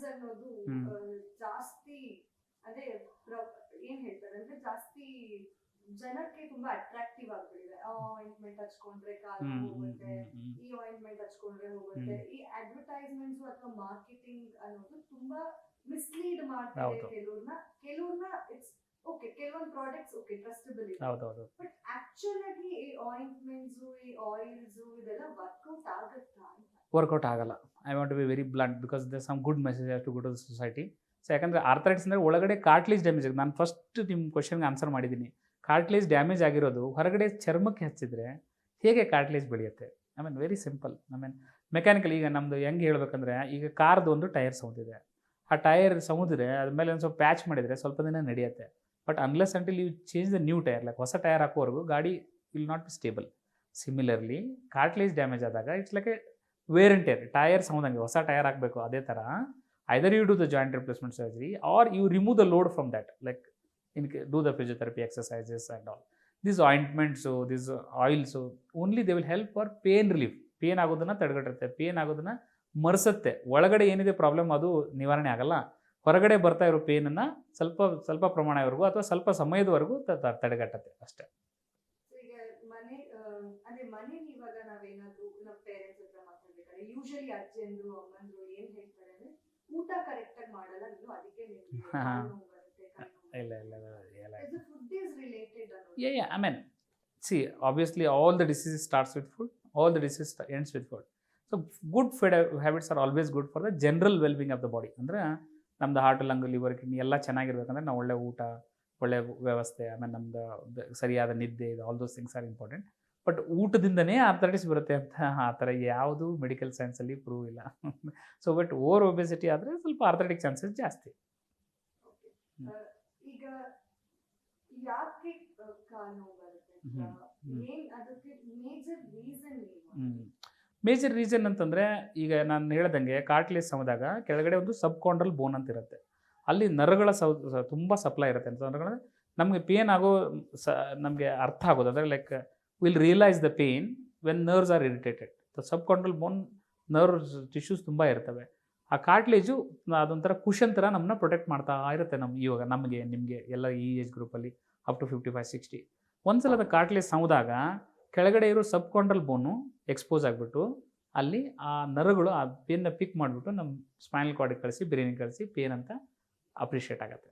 Ads ಅನ್ನೋದು ಜಾಸ್ತಿ ಅದೇ ಏನ್ ಹೇಳ್ತಾರೆ ಅಂದ್ರೆ ಜಾಸ್ತಿ ಜನಕ್ಕೆ ತುಂಬಾ ಅಟ್ರಾಕ್ಟಿವ್ ಆಗ್ಬಿಟ್ಟಿದೆ. ಆಯಿಂಟ್ಮೆಂಟ್ ಹಚ್ಕೊಂಡ್ರೆ ಕಾಲು ಹೋಗುತ್ತೆ. ಈ ಆಯಿಂಟ್ಮೆಂಟ್ ಹಚ್ಕೊಂಡ್ರೆ ಹೋಗುತ್ತೆ. ಈ ಅಡ್ವರ್ಟೈಸ್ಮೆಂಟ್ಸ್ ಅಥವಾ ಮಾರ್ಕೆಟಿಂಗ್ ಅನ್ನೋದು ತುಂಬಾ ಮಿಸ್ಲೀಡ್ ಮಾಡ್ತಿದೆ ಹೌದು. ಕೆಲವ್ರನ್ನ. ಕೆಲವ್ರನ್ನ ಇಟ್ಸ್ ಕೆಲವೊಂದು ಪ್ರಾಡಕ್ಟ್ಸ್ ಓಕೆ ಟ್ರಸ್ಟಬಲ್ ಇದೆ ಹೌದೌದು ಬಟ್ ಆಕ್ಚುಲ್ ಆಗಿ ಈ ಆಯಿಂಟ್ಮೆಂಟ್ಸ್ ಈ ಆಯಿಲ್ಸ್ ಇದೆಲ್ಲ ವರ್ಕೌಟ್ ಆಗುತ್ತಾ ವರ್ಕೌಟ್ ಆಗಲ್ಲ. I want to be very blunt because the some good message to good to the society so ಯಾಕಂದರೆ ಆರ್ಥರೈಟಿಸ್ ಅಂದರೆ ಒಳಗಡೆ ಕಾರ್ಟ್ಲೇಜ್ ಡ್ಯಾಮೇಜ್ ಆಗಿದೆ ನಾನು ಫಸ್ಟ್ ನಿಮ್ಮ ಕ್ವಶನ್ಗೆ ಆನ್ಸರ್ ಮಾಡಿದ್ದೀನಿ. ಕಾರ್ಟ್ಲೇಜ್ ಡ್ಯಾಮೇಜ್ ಆಗಿರೋದು ಹೊರಗಡೆ ಚರ್ಮಕ್ಕೆ ಹಚ್ಚಿದ್ರೆ ಹೇಗೆ ಕಾರ್ಟ್ಲೇಜ್ ಬೆಳೆಯುತ್ತೆ? I mean very simple I mean mechanical ಈಗ ನಮ್ಮದು ಹೆಂಗೆ ಹೇಳಬೇಕಂದ್ರೆ ಈಗ ಕಾರ್ದು ಒಂದು ಟೈರ್ ಸೌಂದಿದೆ. ಆ ಟೈರ್ ಸೌದಿದ್ರೆ ಅದ್ಮೇಲೆ ಒಂದು ಸ್ವಲ್ಪ ಪ್ಯಾಚ್ ಮಾಡಿದರೆ ಸ್ವಲ್ಪ ದಿನ ನಡೆಯುತ್ತೆ. But unless until you change the new tyre like ಹೊಸ ಟೈರ್ ಹಾಕೋವರೆಗೂ ಗಾಡಿ will not be stable similarly cartilage damage ಆದಾಗ it's like a wear and tyre tyre ಸೌದಂಗೆ ಹೊಸ ಟೈರ್ ಹಾಕಬೇಕು ಅದೇ ಥರ either you do the joint replacement surgery or you remove the load from that like in do the physiotherapy exercises and all this ointments this oils only they will help for pain relief pain ಆಗೋದನ್ನು ತಡೆಗಟ್ಟುತ್ತೆ pain ಆಗೋದನ್ನು ಮರೆಸುತ್ತೆ. ಒಳಗಡೆ ಏನಿದೆ problem ಅದು ನಿವಾರಣೆ ಆಗಲ್ಲ. ಹೊರಗಡೆ ಬರ್ತಾ ಇರೋ ಪೇನನ್ನು ಸ್ವಲ್ಪ ಸ್ವಲ್ಪ ಪ್ರಮಾಣವರೆಗೂ ಅಥವಾ ಸ್ವಲ್ಪ ಸಮಯದವರೆಗೂ ತಡೆಗಟ್ಟತ್ತೆ ಅಷ್ಟೇ ಮನೆ ಇಲ್ಲ ಇಲ್ಲ ಇಲ್ಲ ಇಲ್ಲ ಬರುತ್ತೆ. The food is related ಅನ್ನೋದು. Yeah, yeah. I mean, see, obviously, all the diseases starts with food. All the disease sta- ends with food. So, good food body. ಅಂದರೆ ನಮ್ದು ಹಾರ್ಟ್ ಲಂಗ್ ಲಿವರ್ ಕಿಡ್ನಿ ಎಲ್ಲ ಚೆನ್ನಾಗಿರ್ಬೇಕಂದ್ರೆ ನಾವು ಒಳ್ಳೆ ಊಟ ಒಳ್ಳೆ ವ್ಯವಸ್ಥೆ ಆಮೇಲೆ ನಮ್ದು ಸರಿಯಾದ ನಿದ್ದೆ ಇದು all those things are important but ಊಟದಿಂದನೇ arthritis ಬರುತ್ತೆ ಅಂತ ಆ ಥರ ಯಾವುದು ಮೆಡಿಕಲ್ ಸೈನ್ಸಲ್ಲಿ ಪ್ರೂವ್ ಇಲ್ಲ. ಸೊ ಬಟ್ ಓವರ್ ಒಬೆಸಿಟಿ ಆದರೆ ಸ್ವಲ್ಪ ಆರ್ಥರೈಟಿಕ್ ಚಾನ್ಸಸ್ ಜಾಸ್ತಿ. Okay. ಮೇಜರ್ ರೀಸನ್ ಅಂತಂದರೆ, ಈಗ ನಾನು ಹೇಳ್ದಂಗೆ ಕಾರ್ಟ್ಲೇಜ್ ಸಮದಾಗ ಕೆಳಗಡೆ ಒಂದು ಸಬ್ ಕಾಂಡ್ರಲ್ ಬೋನ್ ಅಂತ ಇರುತ್ತೆ. ಅಲ್ಲಿ ನರಗಳ ಸೌ ತುಂಬ ಸಪ್ಲೈ ಇರುತ್ತೆ ಅಂತ ನಮಗೆ ಪೇನ್ ಆಗೋ ಸ, ನಮಗೆ ಅರ್ಥ ಆಗೋದು. ಅಂದರೆ like will realise the pain when nerves are irritated sub chondral bone nerves tissues ತುಂಬ ಇರ್ತವೆ. ಆ ಕಾರ್ಟ್ಲೇಜು ಅದೊಂಥರ ಕುಶನ್ ಥರ ನಮ್ಮನ್ನ ಪ್ರೊಟೆಕ್ಟ್ ಮಾಡ್ತಾ ಇರುತ್ತೆ ನಮ್ಮ ಇವಾಗ ನಮಗೆ, ನಿಮಗೆ ಎಲ್ಲ ಈ ಏಜ್ ಗ್ರೂಪಲ್ಲಿ up to fifty five sixty ಒಂದ್ಸಲ ಅದು ಕಾರ್ಟ್ಲೇಜ್ ಸೌದಾಗ ಕೆಳಗಡೆ ಇರೋ ಸಬ್ ಕಾಂಡ್ರಲ್ ಬೋನು ಎಕ್ಸ್ಪೋಸ್ ಆಗಿಬಿಟ್ಟು ಅಲ್ಲಿ ಆ ನರಗಳು ಆ ಪೇನ್ನ ಪಿಕ್ ಮಾಡಿಬಿಟ್ಟು ನಮ್ಮ ಸ್ಪೈನಲ್ ಕಾರ್ಡಿಗೆ ಕಳಿಸಿ ಬ್ರೈನಿಗೆ ಕಳಿಸಿ ಪೇನ್ ಅಂತ ಅಪ್ರಿಷಿಯೇಟ್ ಆಗುತ್ತೆ.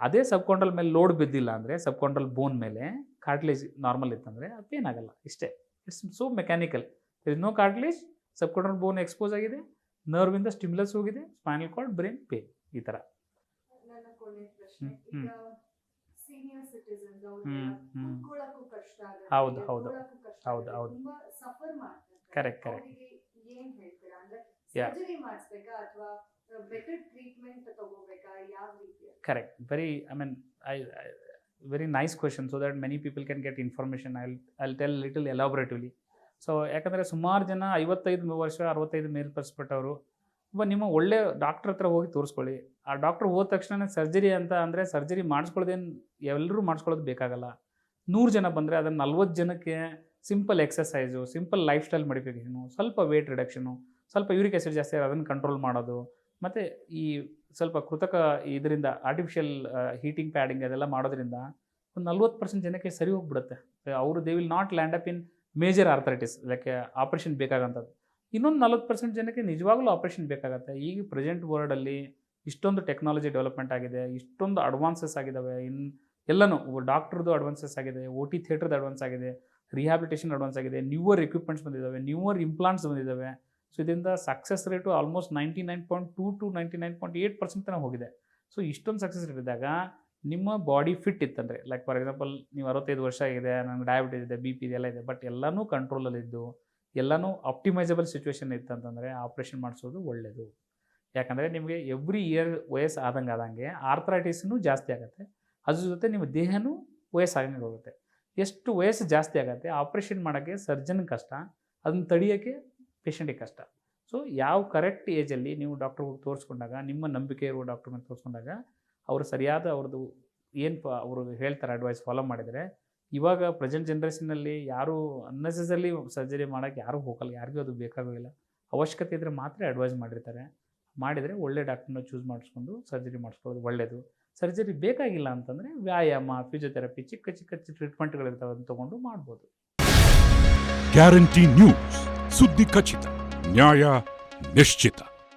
ಅದೇ ಸಬ್ ಕಾಂಡ್ರಲ್ ಮೇಲೆ ಲೋಡ್ ಬಿದ್ದಿಲ್ಲ ಅಂದರೆ ಸಬ್ ಕಾಂಡ್ರಲ್ ಬೋನ್ ಮೇಲೆ ಕಾರ್ಟ್ಲೇಜ್ ನಾರ್ಮಲ್ ಇತ್ತಂದರೆ ಅದು ಪೇನ್ ಆಗಲ್ಲ ಇಷ್ಟೇ. It's so mechanical is no cartilage sub chondral bone expose ಆಗಿದೆ ನರ್ವಿಂದ ಸ್ಟಿಮ್ಯುಲಸ್ ಹೋಗಿದೆ ಸ್ಪೈನಲ್ ಕಾರ್ಡ್ ಬ್ರೈನ್ ಪೇನ್ ಈ ಥರ ಹ್ಞೂ ಹ್ಞೂ ಪ್ರಶ್ನೆ. ಹೌದು, ಹೌದು. ಹೌದು, ಹೌದು. Correct correct correct very I mean I very nice question so that many people can get information I I tell little elaboratively so ಯಾಕಂದರೆ ಸುಮಾರು ಜನ ಐವತ್ತೈದು ವರ್ಷ ಅರವತ್ತೈದು ಮೇಲ್ಪಡಿಸ್ಬಿಟ್ಟವರು ಒಬ್ಬ ನಿಮ್ಮ ಒಳ್ಳೆ ಡಾಕ್ಟ್ರ್ ಹತ್ರ ಹೋಗಿ ತೋರಿಸ್ಕೊಳ್ಳಿ. ಆ ಡಾಕ್ಟರ್ ಹೋದ ತಕ್ಷಣ ಸರ್ಜರಿ ಅಂತ ಅಂದರೆ ಸರ್ಜರಿ ಮಾಡಿಸ್ಕೊಳ್ಳೋದೇನು ಎಲ್ಲರೂ ಮಾಡಿಸ್ಕೊಳ್ಳೋದು ಬೇಕಾಗಲ್ಲ. ನೂರು ಜನ ಬಂದರೆ ಅದನ್ನು ನಲ್ವತ್ತು ಜನಕ್ಕೆ simple exercise simple life style modification ಸ್ವಲ್ಪ ವೇಟ್ ರಿಡಕ್ಷನು ಸ್ವಲ್ಪ ಯೂರಿಕ್ ಆ್ಯಸಿಡ್ ಜಾಸ್ತಿ ಅದನ್ನು ಕಂಟ್ರೋಲ್ ಮಾಡೋದು. ಮತ್ತು ಈ ಸ್ವಲ್ಪ ಕೃತಕ ಇದರಿಂದ ಆರ್ಟಿಫಿಷಿಯಲ್ ಹೀಟಿಂಗ್ ಪ್ಯಾಡಿಂಗ್ ಅದೆಲ್ಲ ಮಾಡೋದ್ರಿಂದ ಒಂದು ನಲ್ವತ್ತು ಪರ್ಸೆಂಟ್ ಜನಕ್ಕೆ ಸರಿ ಹೋಗ್ಬಿಡುತ್ತೆ. ಅವರು they will not land up in major arthritis like operation ಬೇಕಾಗಂಥದ್ದು ಇನ್ನೊಂದು ನಲ್ವತ್ತು ಪರ್ಸೆಂಟ್ ಜನಕ್ಕೆ ನಿಜವಾಗ್ಲೂ ಆಪ್ರೇಷನ್ ಬೇಕಾಗತ್ತೆ. ಈಗ ಪ್ರೆಸೆಂಟ್ ವರ್ಲ್ಡಲ್ಲಿ ಇಷ್ಟೊಂದು ಟೆಕ್ನಾಲಜಿ ಡೆವಲಪ್ಮೆಂಟ್ ಆಗಿದೆ, ಇಷ್ಟೊಂದು ಅಡ್ವಾನ್ಸಸ್ ಆಗಿದ್ದಾವೆ ಇನ್ ಎಲ್ಲನೂ ಡಾಕ್ಟ್ರದ್ದು ಅಡ್ವಾನ್ಸಸ್ ಆಗಿದೆ ಓ ಟಿ ಥಿಯೇಟ್ರದ್ದು ಅಡ್ವಾನ್ಸ್ ಆಗಿದೆ ರಿಹ್ಯಾಬಿಲಿಟೇಷನ್ ಅಡ್ವಾನ್ಸ್ ಆಗಿದೆ ನ್ಯೂವರ್ ಎಕ್ವಿಪ್ಮೆಂಟ್ಸ್ ಬಂದಿದ್ದಾವೆ ನ್ಯೂವರ್ ಇಂಪ್ಲಾಂಟ್ಸ್ ಬಂದಿದ್ದಾವೆ. ಸೊ ಇದರಿಂದ success rate almost ninety nine point two to ninety nine point eight percent ತನಕ ಹೋಗಿದೆ. ಸೊ ಇಷ್ಟೊಂದು ಸಕ್ಸಸ್ ರೇಟ್ ಇದ್ದಾಗ ನಿಮ್ಮ ಬಾಡಿ ಫಿಟ್ ಇತ್ತಂದರೆ ಲೈಕ್ ಫಾರ್ ಎಕ್ಸಾಂಪಲ್ ನೀವು ಅರವತ್ತೈದು ವರ್ಷ ಆಗಿದೆ ನನಗೆ ಡಯಾಬಿಟಿಸ್ ಇದೆ ಬಿ ಪಿ ಇದೆಲ್ಲ ಇದೆ ಬಟ್ ಎಲ್ಲನೂ ಕಂಟ್ರೋಲಲ್ಲಿದ್ದು ಎಲ್ಲನೂ ಆಪ್ಟಿಮೈಸಬಲ್ ಸಿಚುವೇಶನ್ ಇತ್ತಂತಂದರೆ ಆಪ್ರೇಷನ್ ಮಾಡಿಸೋದು ಒಳ್ಳೆಯದು ಯಾಕಂದರೆ ನಿಮಗೆ ಎವ್ರಿ ಇಯರ್ ವಯಸ್ಸು ಆದಂಗೆ ಆದಂಗೆ ಆರ್ಥರೈಟಿಸ್ನೂ ಜಾಸ್ತಿ ಆಗುತ್ತೆ. ಅದ್ರ ಜೊತೆ ನಿಮ್ಮ ದೇಹನೂ ವಯಸ್ಸಾಗಂಗೆ ಹೋಗುತ್ತೆ. ಎಷ್ಟು ವಯಸ್ಸು ಜಾಸ್ತಿ ಆಗುತ್ತೆ, ಆಪ್ರೇಷನ್ ಮಾಡೋಕ್ಕೆ ಸರ್ಜನ್ ಕಷ್ಟ, ಅದನ್ನು ತಡೆಯೋಕ್ಕೆ ಪೇಷಂಟಿಗೆ ಕಷ್ಟ. ಸೊ, ಯಾವ ಕರೆಕ್ಟ್ ಏಜಲ್ಲಿ ನೀವು ಡಾಕ್ಟ್ರ್ ತೋರಿಸ್ಕೊಂಡಾಗ, ನಿಮ್ಮ ನಂಬಿಕೆ ಇರುವ ಡಾಕ್ಟ್ರ್ ಮೇಲೆ ತೋರಿಸ್ಕೊಂಡಾಗ, ಅವರು ಸರಿಯಾದ ಅವ್ರದ್ದು ಏನು ಅವರು ಹೇಳ್ತಾರೆ ಅಡ್ವೈಸ್ ಫಾಲೋ ಮಾಡಿದರೆ, ಇವಾಗ ಪ್ರೆಸೆಂಟ್ ಜನ್ರೇಷನಲ್ಲಿ ಯಾರೂ ಅನ್ನೆಸೆಸರಿ ಸರ್ಜರಿ ಮಾಡೋಕ್ಕೆ ಯಾರೂ ಹೋಗಲ್ಲ, ಯಾರಿಗೂ ಅದು ಬೇಕಾಗೋದಿಲ್ಲ. ಅವಶ್ಯಕತೆ ಇದ್ದರೆ ಮಾತ್ರ ಅಡ್ವೈಸ್ ಮಾಡಿರ್ತಾರೆ. ಮಾಡಿದರೆ ಒಳ್ಳೆ ಡಾಕ್ಟರ್ನ ಚೂಸ್ ಮಾಡಿಸ್ಕೊಂಡು ಸರ್ಜರಿ ಮಾಡಿಸ್ಕೊಳ್ಳೋದು ಒಳ್ಳೆಯದು ಸರ್ಜರಿ ಬೇಕಾಗಿಲ್ಲ ಅಂತಂದರೆ ವ್ಯಾಯಾಮ, ಫಿಸಿಯೋಥೆರಪಿ, ಚಿಕ್ಕ ಚಿಕ್ಕ ಟ್ರೀಟ್ಮೆಂಟ್ಗಳಿರ್ತಾವೆ ಅದನ್ನು ತೊಗೊಂಡು ಮಾಡ್ಬೋದು. ಗ್ಯಾರಂಟಿ ನ್ಯೂಸ್, ಸುದ್ದಿ ಖಚಿತ, ನ್ಯಾಯ ನಿಶ್ಚಿತ.